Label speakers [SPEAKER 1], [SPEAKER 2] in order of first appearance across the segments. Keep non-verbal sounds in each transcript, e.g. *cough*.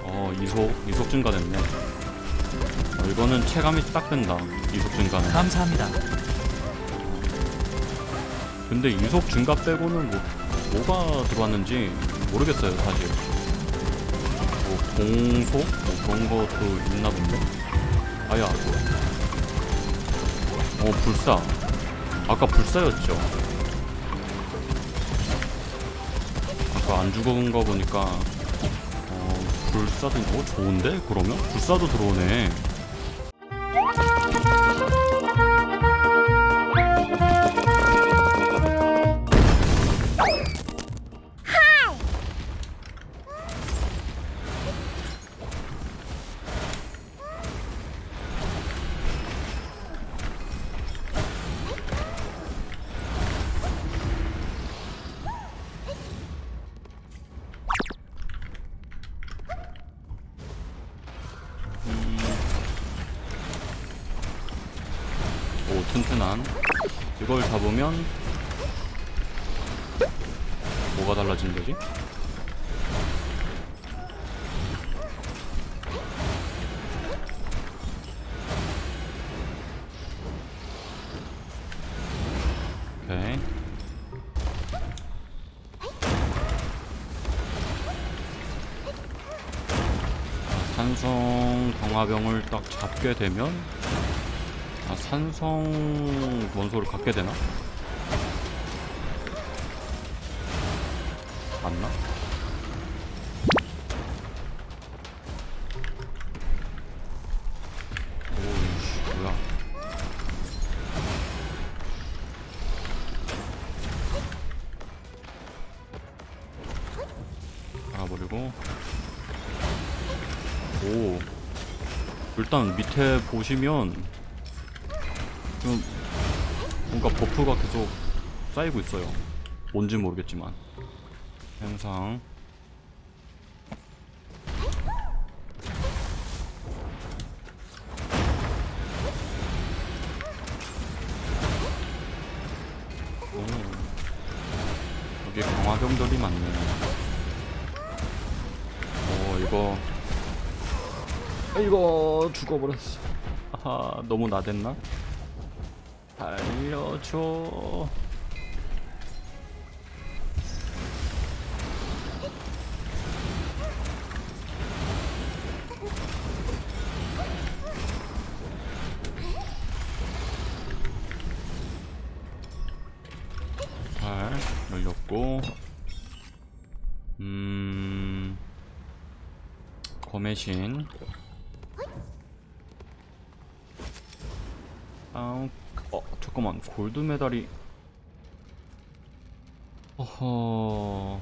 [SPEAKER 1] 어 이속 이속 증가됐네. 어, 이거는 체감이 딱 된다 이속 증가는.
[SPEAKER 2] 감사합니다.
[SPEAKER 1] 근데 이속 증가 빼고는 뭐 뭐가 들어왔는지 모르겠어요 사실. 뭐 공속? 뭐 그런 것도 있나 본데? 아야 어 불사. 아까 불사였죠. 아까 안 죽은 거 보니까 어 불사도 어 좋은데? 그러면? 불사도 들어오네 오 튼튼한 이걸 잡으면 뭐가 달라지는 거지? 산성 강화병을 딱 잡게 되면 아, 산성 원소를 갖게 되나? 맞나? 오이씨 뭐야 알아버리고 오 일단 밑에 보시면 좀 뭔가 버프가 계속 쌓이고 있어요. 뭔지 모르겠지만 현상 오. 여기 강화병들이 많네. 어 이거 이거 죽어버렸어. 아하 너무 나댔나? 알려줘. 잘 열렸고, 음, 검의신. 아, 어, 잠깐만. 골드 메달이. 어허.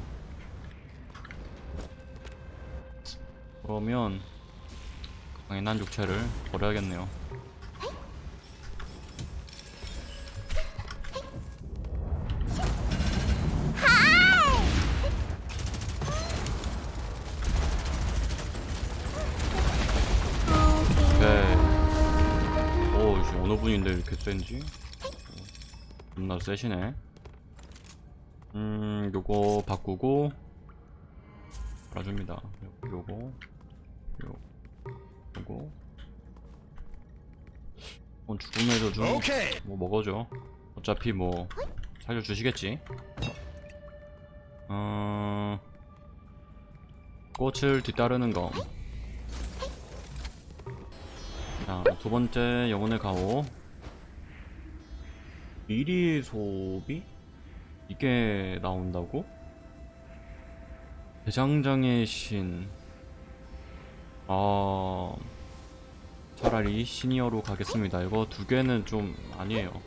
[SPEAKER 1] 그러면 강인한 육체를 버려야겠네요. 이렇게 센지? 어, 존나 세시네. 음, 요거 바꾸고, 봐줍니다. 요- 요거, 요, 요거. 어, 죽음의 저주.
[SPEAKER 3] 오케이.
[SPEAKER 1] 뭐 먹어줘. 어차피 뭐, 살려주시겠지. 어, 꽃을 뒤따르는 거. 자, 두 번째 영혼의 가오. 미리 소비? 이게 나온다고? 대장장의 신. 아, 차라리 시니어로 가겠습니다. 이거 두 개는 좀 아니에요.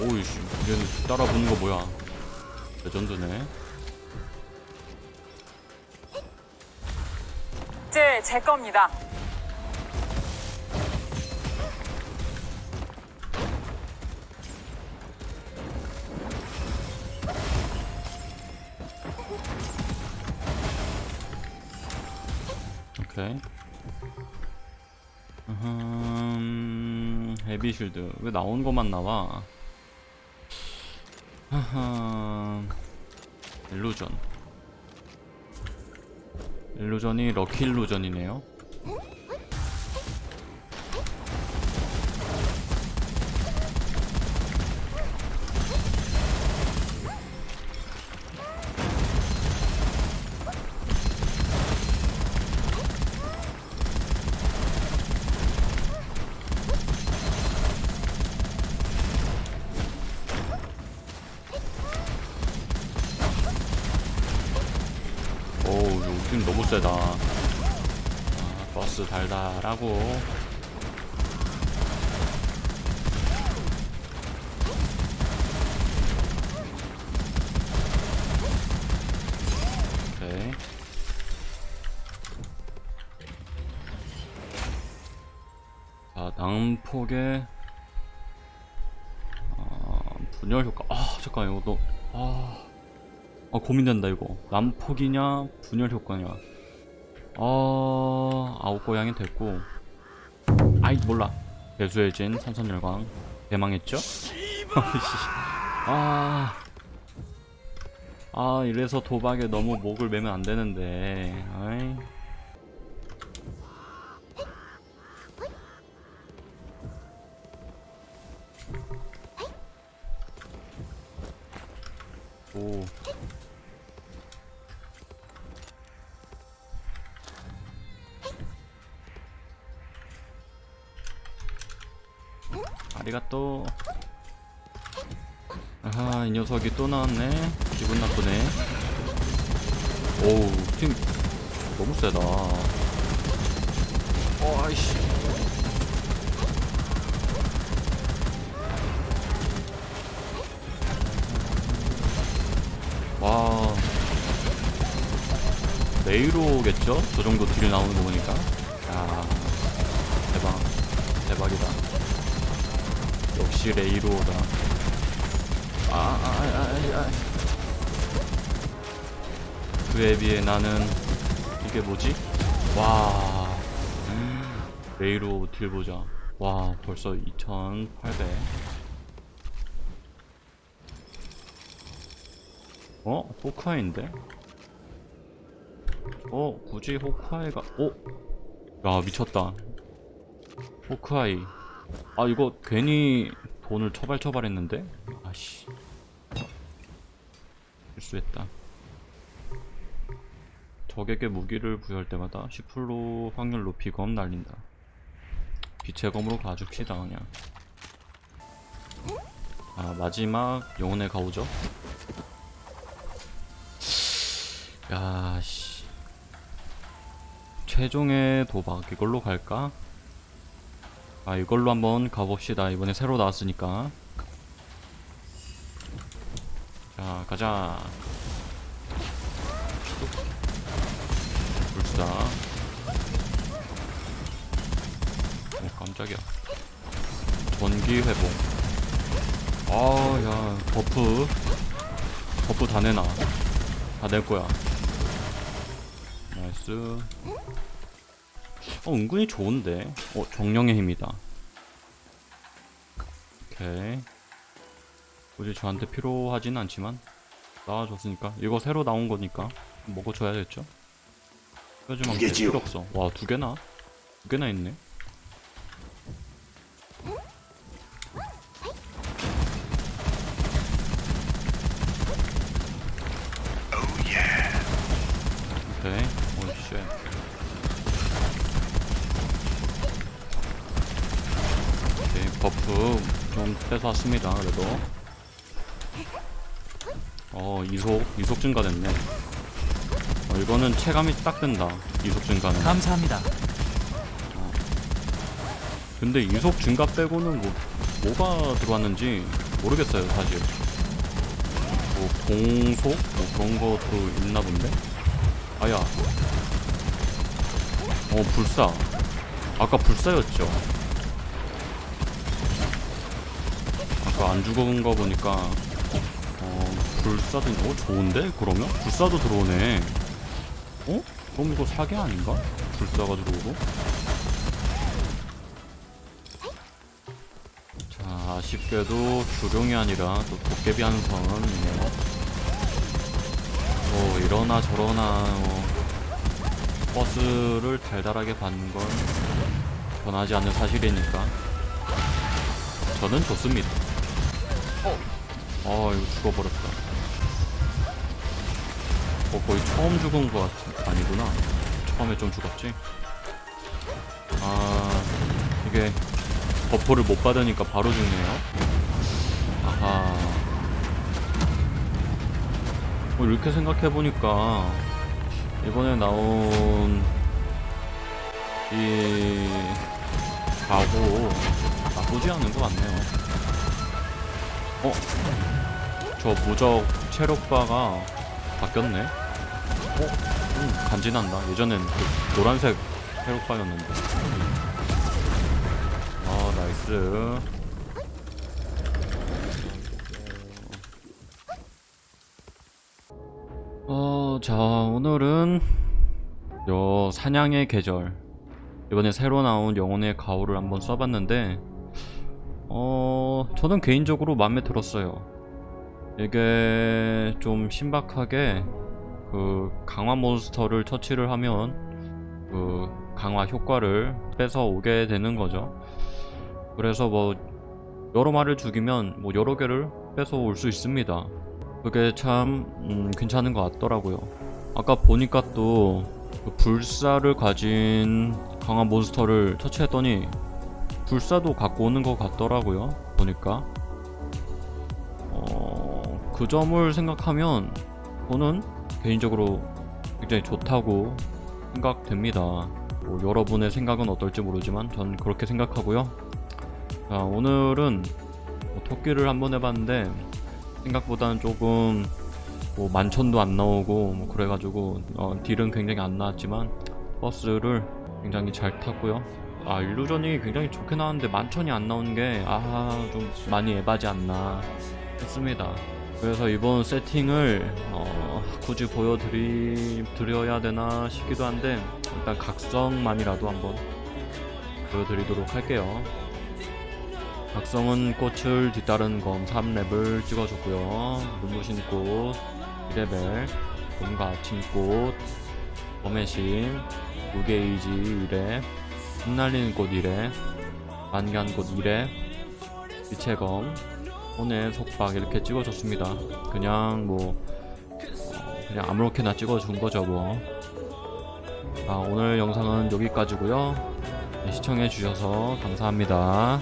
[SPEAKER 1] 오이씨, 얘는 따라 붙는 거 뭐야? 레전드네.
[SPEAKER 4] 제 겁니다.
[SPEAKER 1] 오케이. 으흠. 헤비실드 왜 나온 것만 나와 하하 일루전 일루전이 럭키 일루전이네요 세다. 아, 버스 달달하고. 자 낭폭의 어, 분열 효과. 아 잠깐 이거 너 아... 아 고민된다 이거. 난폭이냐 분열 효과냐 아 아웃고양이 됐고. 아이 몰라. 배수의 진 삼선열광. 대망했죠? *laughs* 아... 아 이래서 도박에 너무 목을 매면 안 되는데. 아이. 오 아리가또. 아하 이 녀석이 또 나왔네. 기분 나쁘네. 오우 팀 너무 세다. 어 아이씨. 와. 레이로겠죠? 저 정도 딜 나오는 거 보니까. 야 대박. 대박이다 역시 레이로다 아, 아, 아, 아, 아. 그에 비해 나는 이게 뭐지? 와 레이로 딜 보자 와 벌써 2800 어? 호카인데? 어? 굳이 호카이가 어? 야 미쳤다 호크아이 아 이거 괜히 돈을 처발처발했는데? 아씨. 실수했다. 적에게 무기를 부여할 때마다 10% 확률 높이 검 날린다. 빛의 검으로 가줍시다 그냥. 아 마지막 영혼의 가오죠? 야씨. 최종의 도박 이걸로 갈까? 아 이걸로 한번 가봅시다. 이번에 새로 나왔으니까. 자 가자. 불사 오 깜짝이야. 전기 회복. 아야 버프. 버프 다 내놔. 다 낼 거야. 나이스 어 은근히 좋은데. 어 정령의 힘이다. 오케이. 굳이 저한테 필요하진 않지만 나와줬으니까. 이거 새로 나온 거니까 먹어줘야겠죠? 하지만 별 필요 없어. 와 두 개나? 두 개나 있네 뺏어왔습니다 그래도. 어 이속 이속 증가됐네. 어, 이거는 체감이 딱 된다 이속 증가는.
[SPEAKER 2] 감사합니다.
[SPEAKER 1] 근데 이속 증가 빼고는 뭐 뭐가 들어왔는지 모르겠어요 사실. 뭐 공속? 뭐 그런 것도 있나 본데? 아야. 어 불사. 아까 불사였죠 안 죽은 거 보니까 어 불사도 어 좋은데? 그러면? 불사도 들어오네. 어? 그럼 이거 사기 아닌가? 불사가 들어오고? 아쉽게도 주룡이 아니라 또 도깨비 한성이네요. 뭐 이러나 저러나 뭐 버스를 달달하게 받는 건 변하지 않는 사실이니까 저는 좋습니다. 이거 죽어버렸다. 어 거의 처음 죽은 것 같은 아니구나. 처음에 좀 죽었지. 아 이게 버퍼를 못 받으니까 바로 죽네요. 아하. 뭐 이렇게 생각해 보니까 이번에 나온 이 가구 나쁘지 않은 것 같네요. 어? 저 무적 체력바가 바뀌었네. 어? 음, 간지난다. 예전엔 그 노란색 체력바였는데. 아 나이스. 어, 자, 오늘은 요 사냥의 계절 이번에 새로 나온 영혼의 가오를 한번 써봤는데 어, 저는 개인적으로 마음에 들었어요. 이게 좀 신박하게 그 강화 몬스터를 처치를 하면 그 강화 효과를 뺏어 오게 되는 거죠. 그래서 뭐 여러 마리를 죽이면 뭐 여러 개를 뺏어 올수 있습니다. 그게 참 음, 괜찮은 것 같더라고요. 아까 보니까 또 그 불사를 가진 강한 몬스터를 처치했더니 불사도 갖고 오는 것 같더라고요. 보니까 어, 그 점을 생각하면 저는 개인적으로 굉장히 좋다고 생각됩니다. 뭐 여러분의 생각은 어떨지 모르지만 전 그렇게 생각하고요. 자, 오늘은 뭐 토끼를 한번 해봤는데 생각보다는 조금 뭐 만천도 안 나오고 뭐 그래가지고 어, 딜은 굉장히 안 나왔지만 버스를 굉장히 잘 탔고요. 아 일루전이 굉장히 좋게 나왔는데 만천이 안 나오는 게아 좀 많이 에바지 않나 했습니다. 그래서 이번 세팅을 어, 굳이 보여드리 드려야 되나 싶기도 한데 일단 각성만이라도 한번 보여드리도록 할게요. 각성은 꽃을 뒤따른 검 3렙을 찍어줬고요. 눈부신 꽃 2레벨, 봄과 아침 꽃, 범의 신, 무게이지 2렙, 흩날리는 꽃 1렙, 만개한 꽃 2렙, 빛의 검, 혼의 속박 이렇게 찍어줬습니다. 그냥 뭐 어, 그냥 아무렇게나 찍어준 거죠 뭐. 아, 오늘 영상은 여기까지고요. 네, 시청해 주셔서 감사합니다.